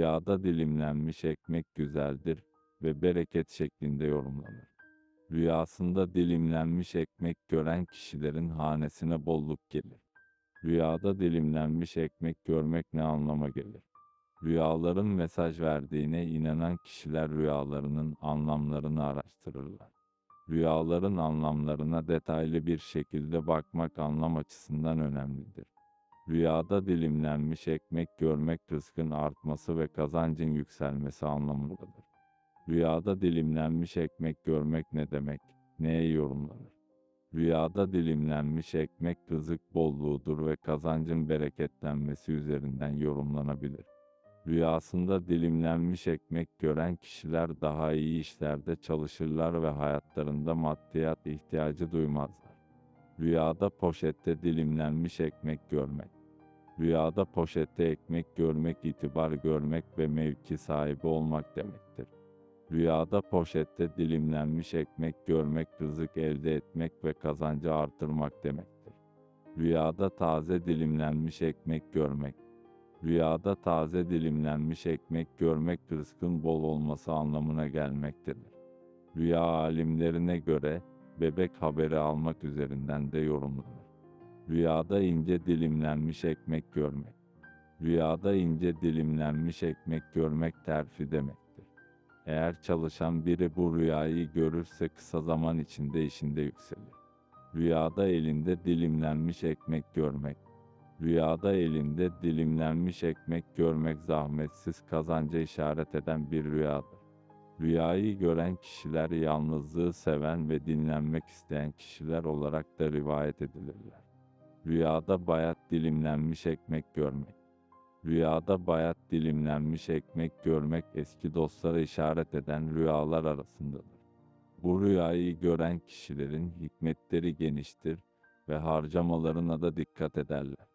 Rüyada dilimlenmiş ekmek güzeldir ve bereket şeklinde yorumlanır. Rüyasında dilimlenmiş ekmek gören kişilerin hanesine bolluk gelir. Rüyada dilimlenmiş ekmek görmek ne anlama gelir? Rüyaların mesaj verdiğine inanan kişiler rüyalarının anlamlarını araştırırlar. Rüyaların anlamlarına detaylı bir şekilde bakmak anlam açısından önemlidir. Rüyada dilimlenmiş ekmek görmek rızkın artması ve kazancın yükselmesi anlamındadır. Rüyada dilimlenmiş ekmek görmek ne demek? Neye yorumlanır? Rüyada dilimlenmiş ekmek rızık bolluğudur ve kazancın bereketlenmesi üzerinden yorumlanabilir. Rüyasında dilimlenmiş ekmek gören kişiler daha iyi işlerde çalışırlar ve hayatlarında maddiyat ihtiyacı duymazlar. Rüyada poşette dilimlenmiş ekmek görmek. Rüyada poşette ekmek görmek itibar görmek ve mevki sahibi olmak demektir. Rüyada poşette dilimlenmiş ekmek görmek rızık elde etmek ve kazancı artırmak demektir. Rüyada taze dilimlenmiş ekmek görmek. Rüyada taze dilimlenmiş ekmek görmek rızkın bol olması anlamına gelmektedir. Rüya alimlerine göre bebek haberi almak üzerinden de yorumlanır. Rüyada ince dilimlenmiş ekmek görmek. Rüyada ince dilimlenmiş ekmek görmek terfi demektir. Eğer çalışan biri bu rüyayı görürse kısa zaman içinde işinde yükselir. Rüyada elinde dilimlenmiş ekmek görmek. Rüyada elinde dilimlenmiş ekmek görmek zahmetsiz kazanca işaret eden bir rüyadır. Rüyayı gören kişiler yalnızlığı seven ve dinlenmek isteyen kişiler olarak da rivayet edilirler. Rüyada bayat dilimlenmiş ekmek görmek. Rüyada bayat dilimlenmiş ekmek görmek eski dostlara işaret eden rüyalar arasındadır. Bu rüyayı gören kişilerin hikmetleri geniştir ve harcamalarına da dikkat ederler.